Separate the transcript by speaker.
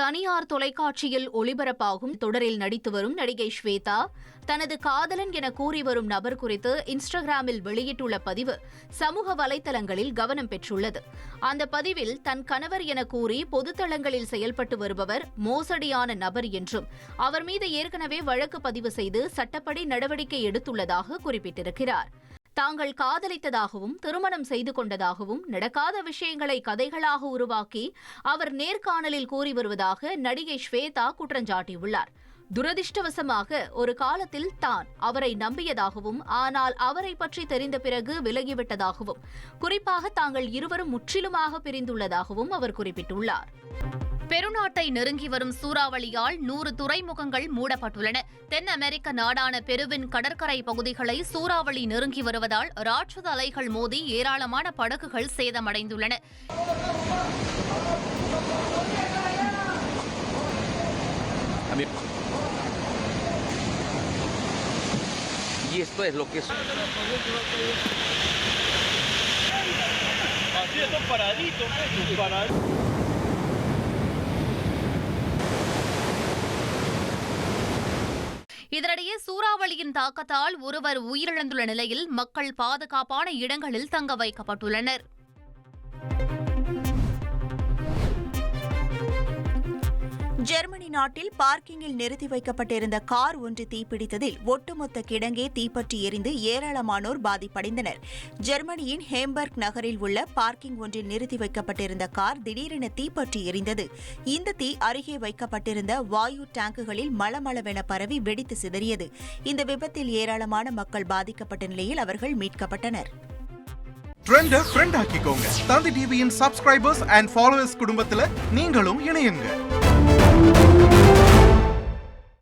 Speaker 1: தனியார் தொலைக்காட்சியில் ஒளிபரப்பாகும் தொடரில் நடித்து வரும் நடிகை ஸ்வேதா தனது காதலன் என கூறி வரும் நபர் குறித்து இன்ஸ்டாகிராமில் வெளியிட்டுள்ள பதிவு சமூக வலைதளங்களில் கவனம் பெற்றுள்ளது. அந்த பதிவில் தன் கணவர் என கூறி பொதுத்தளங்களில் செயல்பட்டு வருபவர் மோசடியான நபர் என்றும் அவர் மீது ஏற்கனவே வழக்கு பதிவு செய்து சட்டப்படி நடவடிக்கை எடுத்துள்ளதாக குறிப்பிட்டிருக்கிறார். தாங்கள் காதலித்ததாகவும் திருமணம் செய்து கொண்டதாகவும் நடக்காத விஷயங்களை கதைகளாக உருவாக்கி அவர் நேர்காணலில் கூறி வருவதாக நடிகை ஸ்வேதா குற்றஞ்சாட்டியுள்ளார் துரதிர்ஷ்டவசமாக ஒரு காலத்தில் தான் அவரை நம்பியதாகவும் ஆனால் அவரை பற்றி தெரிந்த பிறகு விலகிவிட்டதாகவும் குறிப்பாக தாங்கள் இருவரும் முற்றிலுமாக பிரிந்துள்ளதாகவும் அவர் குறிப்பிட்டுள்ளார். பெருநாட்டை நெருங்கி வரும் சூறாவளியால் நூறு துறைமுகங்கள் மூடப்பட்டுள்ளன. தென் அமெரிக்க நாடான பெருவின் கடற்கரை பகுதிகளை சூறாவளி நெருங்கி வருவதால் ராட்சத அலைகள் மோதி ஏராளமான படகுகள் சேதமடைந்துள்ளன.
Speaker 2: Esto es
Speaker 1: இதனிடையே சூறாவளியின் தாக்கத்தால் ஒருவர் உயிரிழந்துள்ள நிலையில் மக்கள் பாதுகாப்பான இடங்களில் தங்க வைக்கப்பட்டுள்ளனர்.
Speaker 3: ஜெர்மனி நாட்டில் பார்க்கிங்கில் நிறுத்தி வைக்கப்பட்டிருந்த கார் ஒன்று தீப்பிடித்ததில் ஒட்டுமொத்த கிடங்கே தீப்பற்றி எரிந்து ஏராளமானோர் பாதிப்படைந்தனர். ஜெர்மனியின் ஹேம்பர்க் நகரில் உள்ள பார்க்கிங் ஒன்றில் நிறுத்தி வைக்கப்பட்டிருந்த கார் திடீரென தீப்பற்றி எரிந்தது. இந்த தீ அருகே வைக்கப்பட்டிருந்த வாயு டேங்குகளில் மளமளவென பரவி வெடித்து சிதறியது. இந்த விபத்தில் ஏராளமான மக்கள் பாதிக்கப்பட்ட நிலையில் அவர்கள் மீட்கப்பட்டனர்.
Speaker 4: ட்ரெண்ட ஃப்ரெண்ட் ஆக்கிக்கோங்க. தந்தி டிவியின் சப்ஸ்கிரைபர்ஸ் அண்ட் ஃபாலோவர்ஸ் குடும்பத்தில் நீங்களும் இணையுங்க. Thank you.